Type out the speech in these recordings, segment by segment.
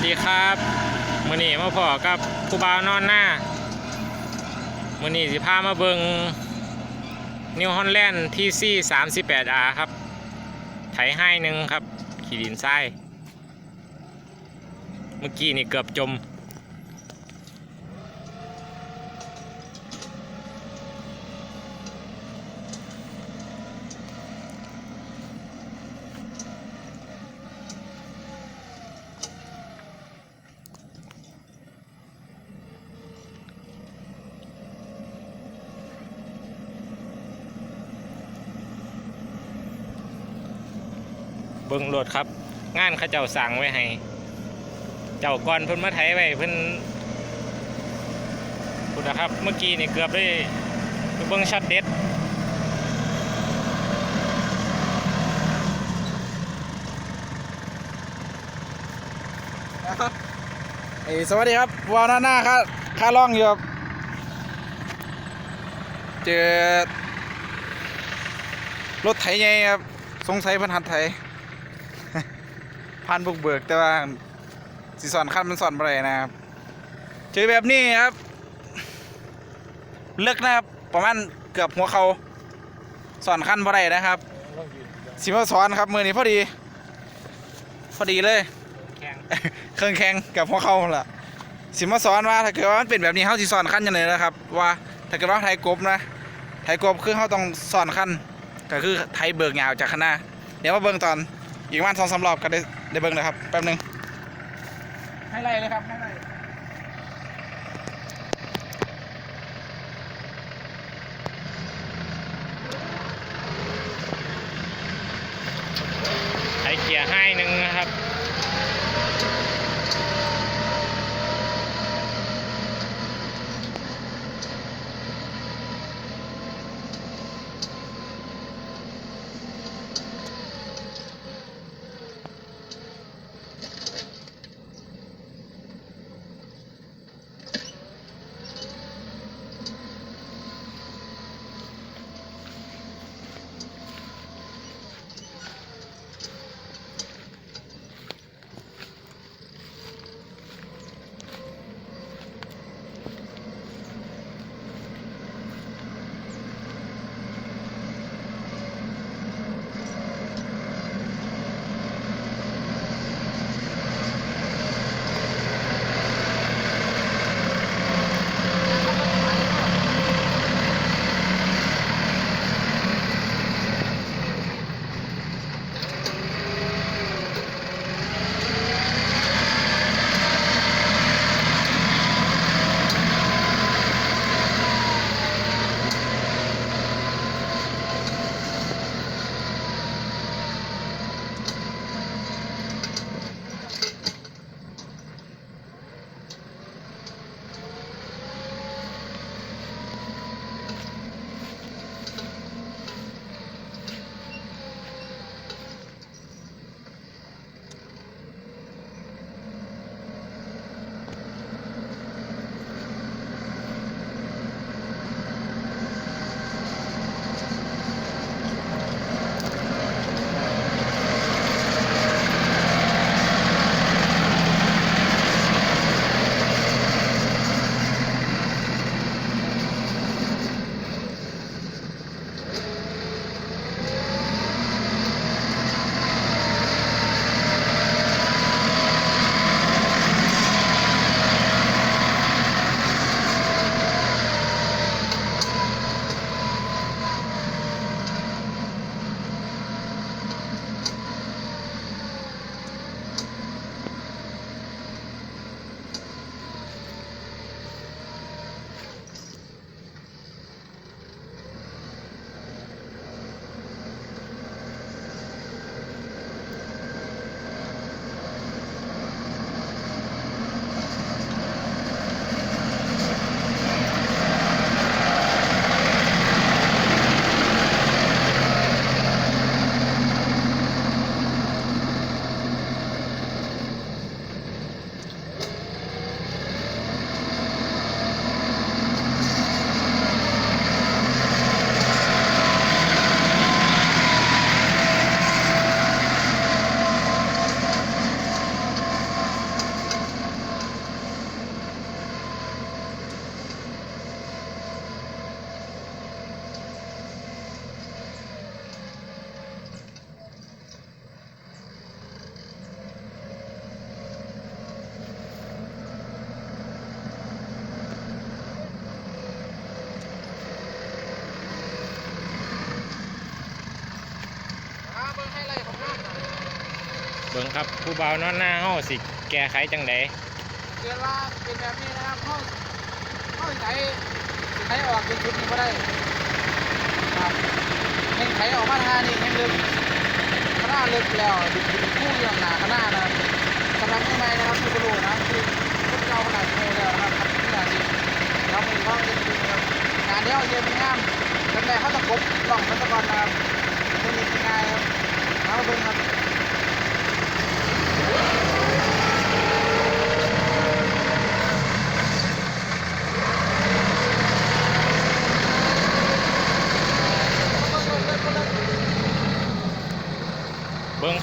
วัสดีครับมือนี้มาพอกับคู่บาวนอนหน้ามือนี้สิพามาเบิงนิวฮอลแลนด์ทีซี38 R ครับ ไถให้หนึ่งครับ ขี่ดินทราย เมื่อกี้นี่เกือบจม เบิ่งรถครับ งานเขาเจ้าสั่งไว้ให้ เจ้าก่อนเพิ่นมาไถไว้เพิ่นพูดนะครับเมื่อกี้นี่เกือบได้ไปเบิ่งช็อตเด็ดเอสวัสดีครับวาวหน้าหน้าค่าค่าล่องอยู่ครับเจอรถไถใหญ่ครับ สงสัยพันหัดไถ พันบุกเบิกแต่ว่าสีสอนขั้นมันสอนอะไรนะครับเจอแบบนี้ครับ เลือกนะครับ ประมาณเกือบหัวเขาสอนขั้นบ่ได้นะครับสิมาสอนครับมือนี้พอดี พอดีเลยแข่งเครื่องแข่งกับพวเขาล่ะสิมาสอนว่าถ้าเกิดว่ามันเป็นแบบนี้เขาสิสอนขั้นยังไงนะครับ ว่าถ้าเกิดว่าไทยกบนะไทยกบคือเขาต้องสอนขั้นก็คือไทยเบิกยาวจากคณะเดี๋ยวมาเบิ่งตอนอีกประมาณสองสามรอบก็ได้ ได้เบิ้งเลยครับแป๊บหนึงให้ไล่เลยครับให้ไล่ ครับผู้บ่าวนอนหน้าเฮาสิ แก้ไขจังไดเกิดว่าเป็นแบบนี้นะครับเขาเขาใช้ใช้ออกเป็นชุดนี้ก็ได้ครับเห็นไขออกมาทางนี้ยังลึกขนาดลึกแล้วดูดูคู่อย่างหนาขนาดนะครับสำหรับข้างในนะครับคือกรูนะคือพวกเราขนาดโตแล้วนะครับขนาดนี้เราไม่ต้องจริงๆครับงานเดียวเย็นงามเป็นไรเขาตะกบกล่องมันตะกอนนะครับไม่มีง่ายครับเอาเบิ่งครับ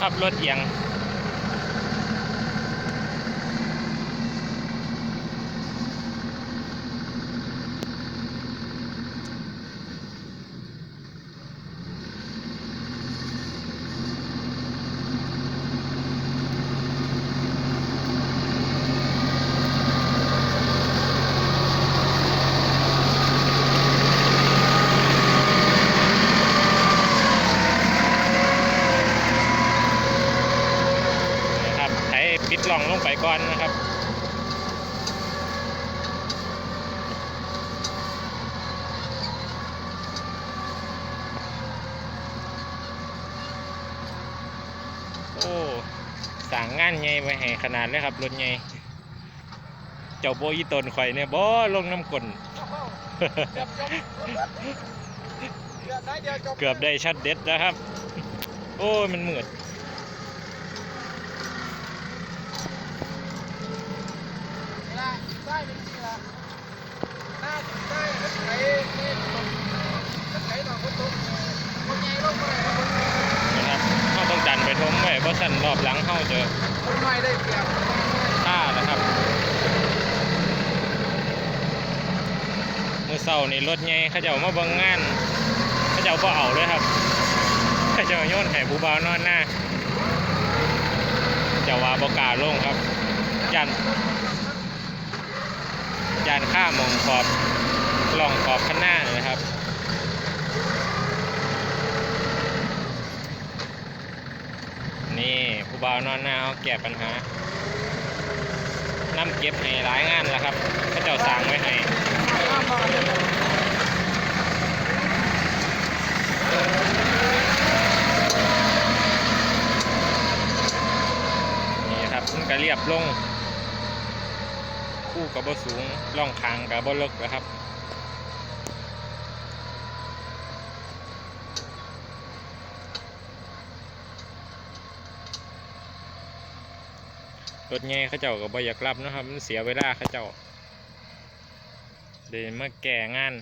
ขับรถเอียง นะครับไถปิดล่องลงไปก่อนนะครับ โอ้ สั่งงานใหญ่ไว้ให้ขนาดเลยครับรถใหญ่เจ้าโบอีตนข่อยเนี่ยบ่ลงน้ำกลนเกือบได้ชัดเด็ดแล้วครับ โอ้ยมันมืดได้ได้เป็นทีละได้ได้รถไถนี่ตรงรถไถหนองคนตรงคนใหญ่ลงมาเลยครับ นะครับเราต้องดันไปทมไว้ เพราะสั่นรอบหลังเข้าเจอคนน้อยได้เปรียบท่านะครับมือเศร้านี่รถใหญ่เขาเจ้ามาบิ่งงานเขาเจ้าบ่เอาเลยครับเขาเจ้าโยนให้ผู้บ่าวนอนหน้าเจ้าว่าบกาลงครับยันยันข้ามองขอบล่องขอบข้างหน้าเลยครับ นี่ผู้บ่าวนอนหน้าเขาแก้ปัญหานำเก็บให้หลายงานแล้วครับเขาเจ้าสางไว้ให้นี่ครับมันก็เรียบลง คู่กับบสูงล่องคางกับบ่เลิกนะครับ รถใหญ่เขาเจ้าก็บ่อยากรับนะครับ มันเสียเวลาเขาเจ้าเดินมาแก่งาน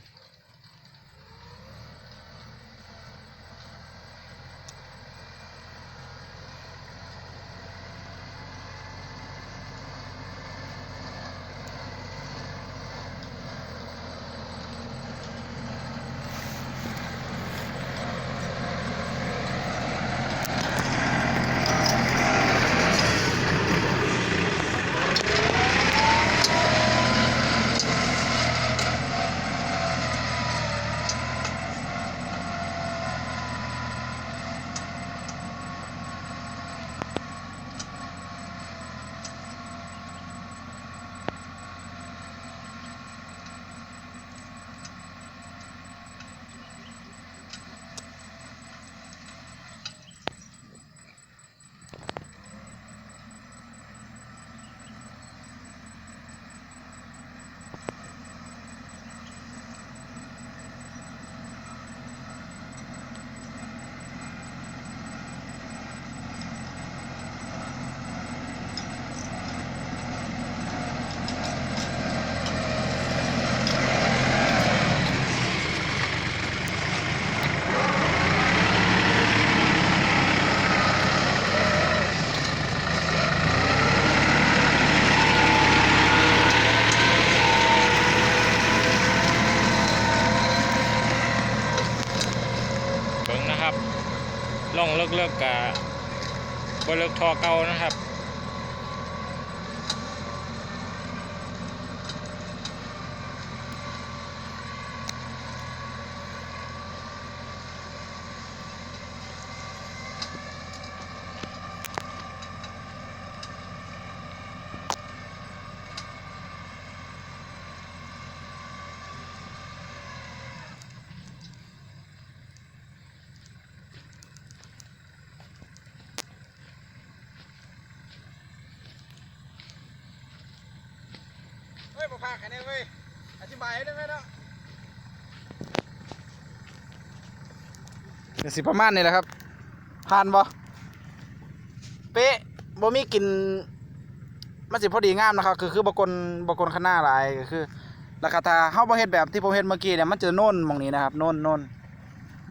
เลิกกๆกับบเลิกทอเก่านะครับ ว้ยมาพากันเนี่ยเว้ย อธิบายให้ได้ไหมเนาะเดี๋ยวสิประมาณนี้แหละครับผ่านบ่เป๊ะบ่มีกลินมันสิพอดีงามนะครับ คือคือบกลบกลข้างหน้าหลายก็คือราคาถ้าเฮาบ่เฮ็ดแบบที่ผมเฮ็ดเมื่อกี้เนี่ยมันจะโน่นหมองนี้นะครับโน่นโน่น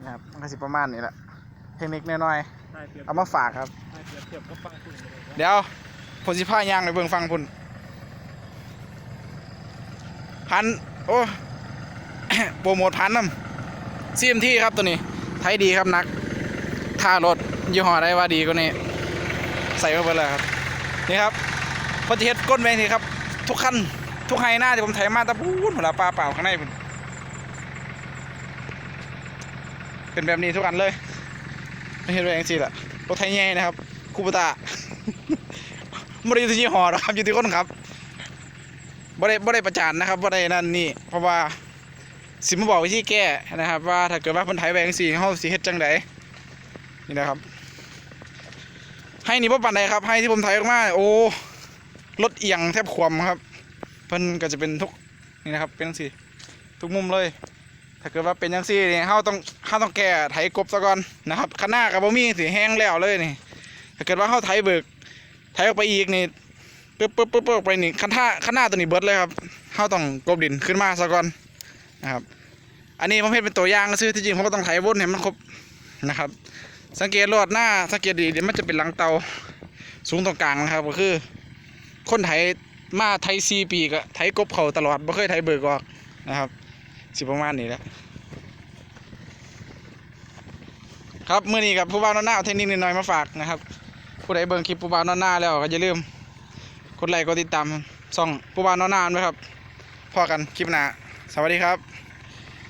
นะครับมันก็สิประมาณนี้แหละเทคนิคน้อยๆเอามาฝากครับ เดี๋ยวผมสิพายางไปเบิ่งฟังพุ่น พันโอ้โปรโมทพันนำซีมที่ครับตัวนี้ไทยดีครับนักท่ารถยี่ห้อได้ว่าดีกว่านี้ใส่เข้าไปเลยครับ นี่ครับพอจะเฮ็ดก้นแบงทีครับ ทุกคันทุกไฮหน้าที่ผมไถมาตะปูนหัวลาปลาเปล่าข้างในเป็นแบบนี้ทุกอันเลยไม่เห็นแบบนี้แหละรถไทยใหญ่นะครับคูปตาไม่ได้อยู่ที่ยี่ห้อหรอกครับอยู่ที่คนครับ บ่ได้บ่ได้ประจานนะครับบ่ได้นั่นนี่เพราะว่าสิมาบอกวิธีแก้นะครับ ว่าถ้าเกิดว่าคนไทยแบงสีเฮาสิเฮ็ดจังไดนี่นะครับ ให้นี่บ่ปานใดครับให้ที่ผมไทยออกมาโอ้รถเอียงแทบคว่ำครับ เพิ่นก็จะเป็นทุกนี่นะครับ เป็นจังซี่ทุกมุมเลย ถ้าเกิดว่าเป็นจังซี่นี่เฮาต้องเฮาต้องแก้ไถกบซะก่อนนะครับข้างหน้าก็บ่มีสิแห้งแล้วเลยนี่ถ้าเกิดว่าเฮาไถเบิกไถออกไปอีกนี่ ปึ๊บปึ๊บปึ๊บปึ๊บไปนี่คันท่าข้างหน้าตัวนี้เบิร์ดเลยครับเฮาต้องกบดินขึ้นมาซะก่อนนะครับอันนี้ผมเฮ็ดเป็นตัวอย่างซื่อที่จริงผมก็ต้องไถวนให้มันครบนะครับ สังเกตรอดหน้าสังเกตดีเดี๋ยวมันจะเป็นหลังเตาสูงตรงกลางนะครับ ก็คือ คนไถมาไถซีปีก็ไถกบเขาตลอดไม่เคยไถเบิกออกนะครับ สิประมาณนี้แหละครับเมื่อนี้กับผู้บ่าวนอนหน้าเทคนิคนิดหน่อยมาฝากนะครับ ผู้ใดเบิ่งคลิปผู้บ่าวนอนหน้าแล้วก็อย่าลืม กดไลค์กดติดตามช่องผู้บ่านนอนน้านไวยครับพอกันคลิปหน้าสวัสดีครับ